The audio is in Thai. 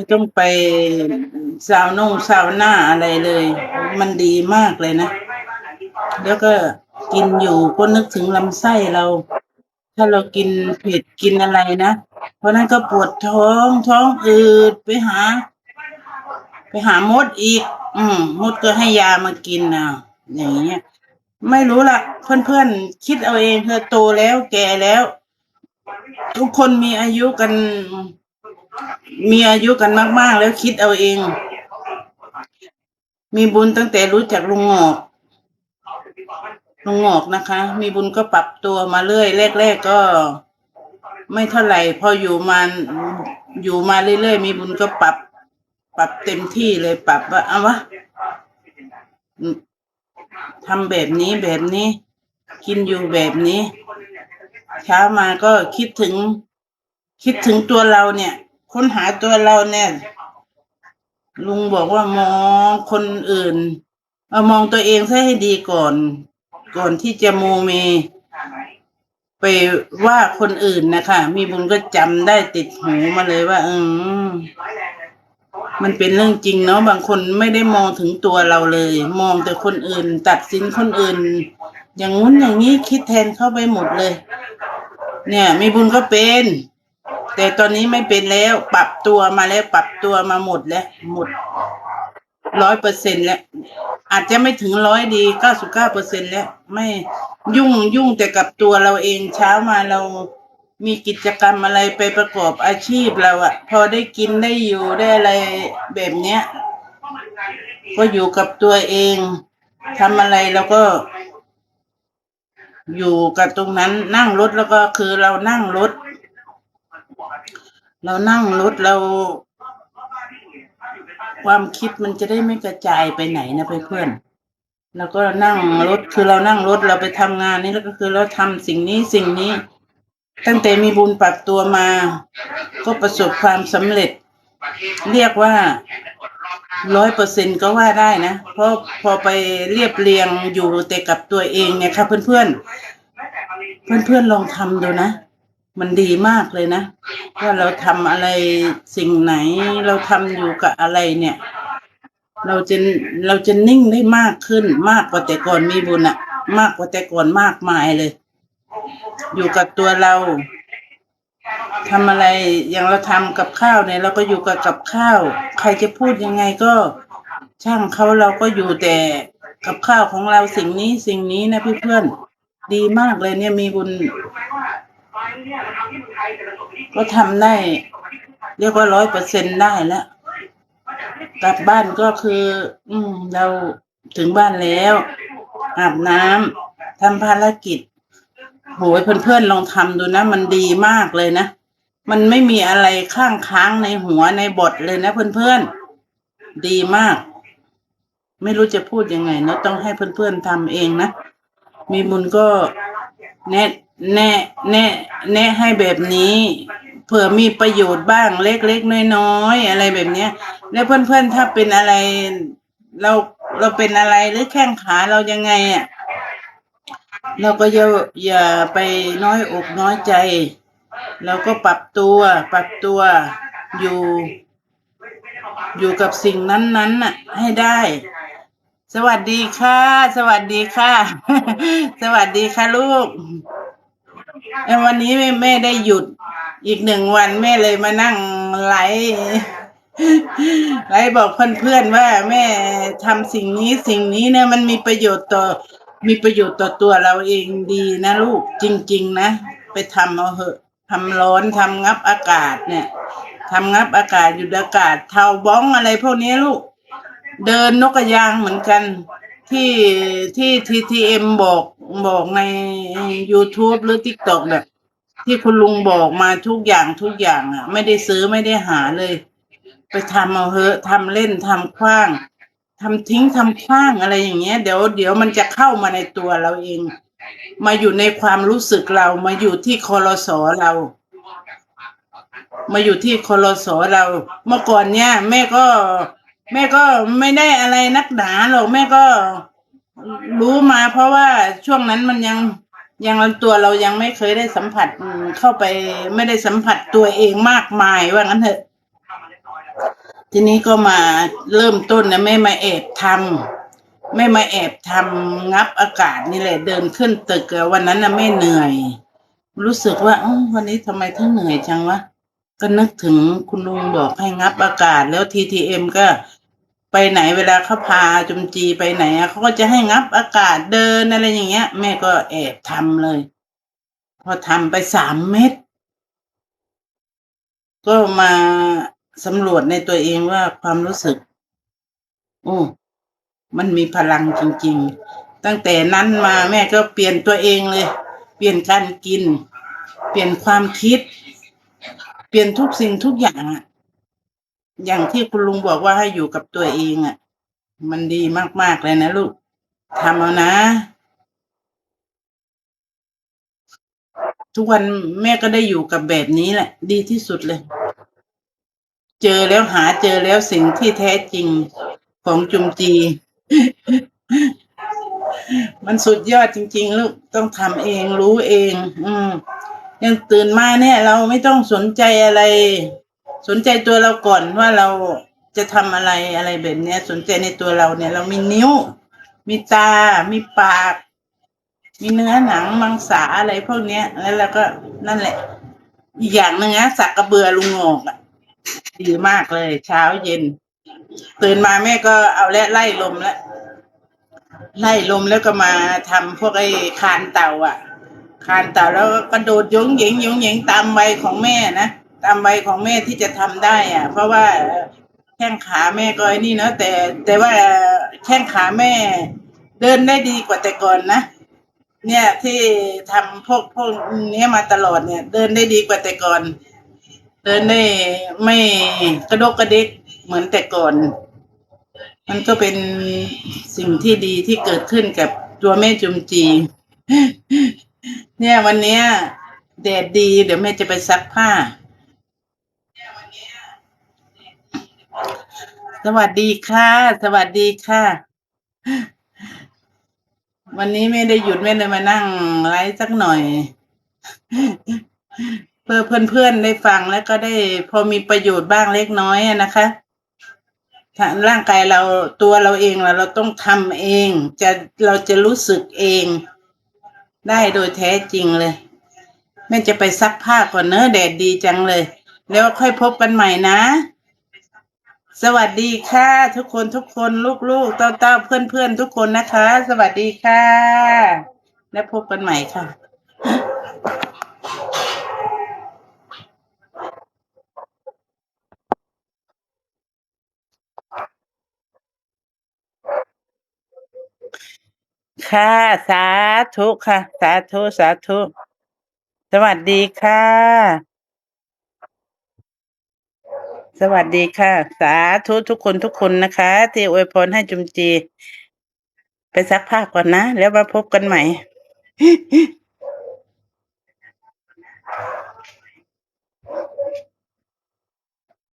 ไม่ต้องไปซาวนุ่งซาวหน้าอะไรเลย มันดีมากเลยนะ แล้วก็กินอยู่ก็นึกถึงลำไส้เรา ถ้าเรากินเผ็ดกินอะไรนะ เพราะนั้นก็ปวดท้องท้องอืดไปหา ไปหามดอีก อืมมดก็ให้ยามากินนะอย่างเงี้ยไม่รู้ละเพื่อนๆ คิดเอาเองเธอโตแล้วแก่แล้ว ทุกคนมีอายุกัน มีอายุกันมากๆ แล้วคิดเอาเอง มีบุญตั้งแต่รู้จักลุงงอกลุงงอกนะคะ มีบุญก็ปรับตัวมาเรื่อยแรก ๆ ก็ ไม่เท่าไหร่ พออยู่มาอยู่มาเรื่อยๆมีบุญก็ปรับ ปรับเต็มที่เลยปรับว่าเอาวะทำแบบนี้แบบนี้ กินอยู่แบบนี้ เช้ามาก็คิดถึง คิดถึงตัวเราเนี่ย ค้นหาตัวเราเนี่ย ลุงบอกว่ามองคนอื่นเออมองตัวเองซะให้ดีก่อน ก่อนที่จะโมเม ไปว่าคนอื่นนะคะ มีบุญก็จำได้ติดหูมาเลยว่า อืมมันเป็นเรื่องจริงเนาะบางคนไม่ได้มองถึงตัวเราเลย มองแต่คนอื่น ตัดสินคนอื่น อย่างงู้นอย่างนี้คิดแทนเข้าไปหมดเลย เนี่ย มีบุญก็เป็น แต่ตอนนี้ไม่เป็นแล้วปรับตัวมาแล้วปรับตัวมาหมดแล้ว หมดร้อยเปอร์เซ็นแล้ว อาจจะไม่ถึงร้อยดีเก้าสิบเก้าเปอร์เซ็นแล้ว ไม่ยุ่งยุ่งแต่กับตัวเราเองเช้ามาเรามีกิจกรรมอะไรไปประกอบอาชีพเราอะพอได้กินได้อยู่ได้อะไรแบบเนี้ย ก็อยู่กับตัวเองทำอะไรแล้วก็ อยู่กับตรงนั้นนั่งรถแล้วก็คือเรานั่งรถ เรานั่งรถเรา ความคิดมันจะได้ไม่กระจายไปไหนนะเพื่อนๆแล้วก็นั่งรถคือเรานั่งรถเราไปทำงานนี่แล้วก็คือเราทำสิ่งนี้สิ่งนี้ ตั้งแต่มีบุญปรับตัวมา ก็ประสบความสำเร็จ เรียกว่าร้อยเปอร์เซ็นก็ว่าได้นะ เพราะพอไปเรียบเรียงอยู่แต่กับตัวเองเนี่ยค่ะเพื่อนๆ เพื่อนๆลองทำดูนะ มันดีมากเลยนะว่าเราทำอะไรสิ่งไหน เราทำอยู่กับอะไรเนี่ย เราจะเราจะนิ่งได้มากขึ้น มากกว่าแต่ก่อนมีบุญอะมากกว่าแต่ก่อนมากมายเลย อยู่กับตัวเราทำอะไรอย่างเราทำกับข้าวเนี่ยเราก็อยู่กับกับข้าว ใครจะพูดยังไงก็ ช่างเขาเราก็อยู่แต่กับข้าวของเราสิ่งนี้สิ่งนี้นะเพื่อนดีมากเลยเนี่ยมีบุญ ก็ทำได้ เรียกว่าร้อยเปอร์เซ็นได้แล้ว กลับบ้านก็คือ อืม เราถึงบ้านแล้ว อาบน้ำทำภารกิจโหยเพื่อนๆลองทำดูนะ มันดีมากเลยนะ มันไม่มีอะไรข้างค้างในหัวในบทเลยนะเพื่อนๆ ดีมาก ไม่รู้จะพูดยังไงเนะต้องให้เพื่อนๆทำเองนะ มีบุญก็แนะ แนะแนะแนะให้แบบนี้เผื่อมีประโยชน์บ้างเล็กๆน้อยๆอะไรแบบเนี้ย แล้วเพื่อนๆถ้าเป็นอะไร เราเราเป็นอะไรหรือแข้งขาเรายังไงอะเราก็อย่าอย่าไปน้อยอกน้อยใจ เราก็ปรับตัว ปรับตัวอยู่ อยู่กับสิ่งนั้นๆน่ะ ให้ได้ สวัสดีค่ะ สวัสดีค่ะ สวัสดีค่ะลูก วันนี้แม่แม่ได้หยุดอีกหนึ่งวันแม่เลยมานั่งไลฟ์ไลฟ์บอกเพื่อนๆว่าแม่ทำสิ่งนี้สิ่งนี้เนี่ยมันมีประโยชน์ต่อมีประโยชน์ต่อตัวเราเองดีนะลูกจริง ๆ นะ ไปทำเอาเหอะทำร้อนทำงับอากาศเนี่ยทำงับอากาศหยุดอากาศเทาบ้องอะไรพวกนี้ลูก เดินนกกระยางเหมือนกัน ที่ที่ทีทีเอ็มบอก บอกใน YouTube หรือ TikTok เนี่ยที่คุณลุงบอกมาทุกอย่างทุกอย่างอะ ไม่ได้ซื้อไม่ได้หาเลย ไปทำเอาเหอะทำเล่นทำคว้างทำทิ้งทำคว้างอะไรอย่างเงี้ย เดี๋ยวเดี๋ยวมันจะเข้ามาในตัวเราเอง มาอยู่ในความรู้สึกเรามาอยู่ที่คอรสอเรา มาอยู่ที่คอรสอเรา เมื่อก่อนเนี่ยแม่ก็ แม่ก็ไม่ได้อะไรนักหนาหรอกแม่ก็ รู้มาเพราะว่าช่วงนั้นมันยังยังตัวเรายังไม่เคยได้สัมผัสเข้าไปไม่ได้สัมผัสตัวเองมากมายว่างั้นเถอะ ทีนี้ก็มาเริ่มต้นนะแม่มาแอบทำแม่มาแอบทำงับอากาศนี่แหละ เดินขึ้นตึกวันนั้นนะแม่เหนื่อย รู้สึกว่าวันนี้ทำไมถึงเหนื่อยจังวะก็นึกถึงคุณลุงบอกให้งับอากาศแล้วทีทีเอ็มก็ ไปไหนเวลาเขาพาจุมจีไปไหนอะเขาก็จะให้งับอากาศเดินอะไรอย่างเงี้ย แม่ก็แอบทำเลย พอทำไปสามเม็ดก็มาสำรวจในตัวเองว่าความรู้สึก โอ้มันมีพลังจริง ๆ ตั้งแต่นั้นมาแม่ก็เปลี่ยนตัวเองเลย เปลี่ยนการกิน เปลี่ยนความคิด เปลี่ยนทุกสิ่งทุกอย่างอะ อย่างที่คุณลุงบอกว่าให้อยู่กับตัวเองอะมันดีมาก ๆ เลยนะลูกทำเอานะ ทุกวันแม่ก็ได้อยู่กับแบบนี้แหละ ดีที่สุดเลย เจอแล้วหาเจอแล้วสิ่งที่แท้จริงของจุมจี มันสุดยอดจริง ๆ ลูกต้องทำเองรู้เอง อืมยังตื่นมาเนี่ย เราไม่ต้องสนใจอะไร สนใจตัวเราก่อนว่าเราจะทำอะไรอะไรแบบเนี้ย สนใจในตัวเราเนี่ย เรามีนิ้ว มีตา มีปาก มีเนื้อหนังมังสาอะไรพวกเนี้ย แล้วเราก็นั่นแหละ อีกอย่างหนึ่งนะสักกระเบือลุงงอกอะดีมากเลย เช้าเย็น ตื่นมาแม่ก็เอาและไล่ลมแล้วไล่ลมแล้วก็มาทำพวกไอ้คานเต่า อะ คานเต่าแล้วก็กระโดดยงเหยงยงเหยงตามวัยของแม่นะ ตามวัยของแม่ที่จะทำได้อะ เพราะว่าแข้งขาแม่ก็ไอ้นี่เนอะแต่ แต่ว่าแข้งขาแม่เดินได้ดีกว่าแต่ก่อนนะเนี่ยที่ทำพวกพวกเนี้ยมาตลอดเนี่ย เดินได้ดีกว่าแต่ก่อน เดินได้ไม่กระดกกระเดิกเหมือนแต่ก่อน มันก็เป็นสิ่งที่ดีที่เกิดขึ้นกับตัวแม่จุมจี เนี่ยวันเนี้ยแดดดีเดี๋ยวแม่จะไปซักผ้า สวัสดีค่ะ สวัสดีค่ะ วันนี้ไม่ได้หยุดไม่ได้มานั่งไลฟ์สักหน่อย เพื่อเพื่อนๆได้ฟังแล้วก็ได้พอมีประโยชน์บ้างเล็กน้อยนะคะร่างกายเราตัวเราเองเราเราต้องทำเองจะเราจะรู้สึกเอง ได้โดยแท้จริงเลยแม่จะไปซักผ้าก่อนเนอะแดดดีจังเลย แล้วค่อยพบกันใหม่นะ สวัสดีค่ะ ทุกคนทุกคนลูกๆเต้าๆเพื่อนๆทุกคนนะคะ สวัสดีค่ะ และพบกันใหม่ค่ะค่ะ สาธุค่ะ สาธุ สาธุ สวัสดีค่ะ สวัสดีค่ะ สาธุทุกคนทุกคนนะคะ ที่อวยพรให้จุมจี ไปซักผ้าก่อนนะ แล้วมาพบกันใหม่